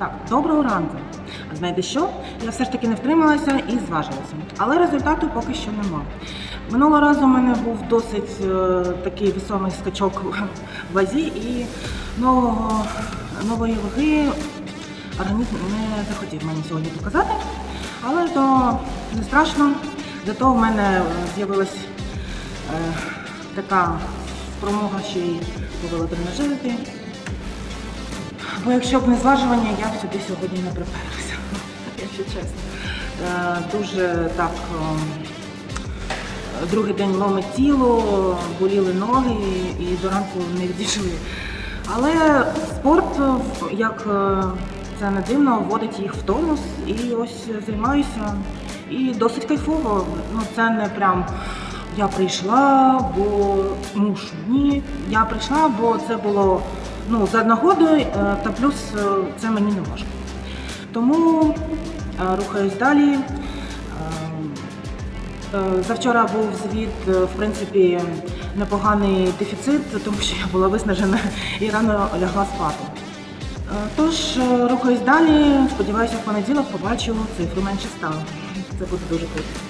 Так, доброго ранку. Знаєте що? Я все ж таки не втрималася і зважилася. Але результату поки що нема. Минулого разу у мене був досить е, такий весомий скачок в вазі і нового, нової ваги організм не захотів мені сьогодні показати. Але то не страшно. Зато в мене з'явилась е, така спромога ще й по велотренажерити. Бо якщо б не зважування, я б сюди сьогодні не приперлася, якщо чесно. Е, Дуже так ем, другий день ломить тіло, боліли ноги і до ранку не відійшли. Але спорт, як е, це не дивно, вводить їх в тонус і ось займаюся. І досить кайфово. Ну це не прям я прийшла, бо мушу. Ні, я прийшла, бо це було ну, за нагодою, е, та плюс е, це мені не важко. Тому е, рухаюсь далі. Завчора був звіт, в принципі, непоганий дефіцит, тому що я була виснажена і рано лягла спати. Тож рухаюсь далі. Сподіваюся, в понеділок побачу цифру менше стало. Це буде дуже круто.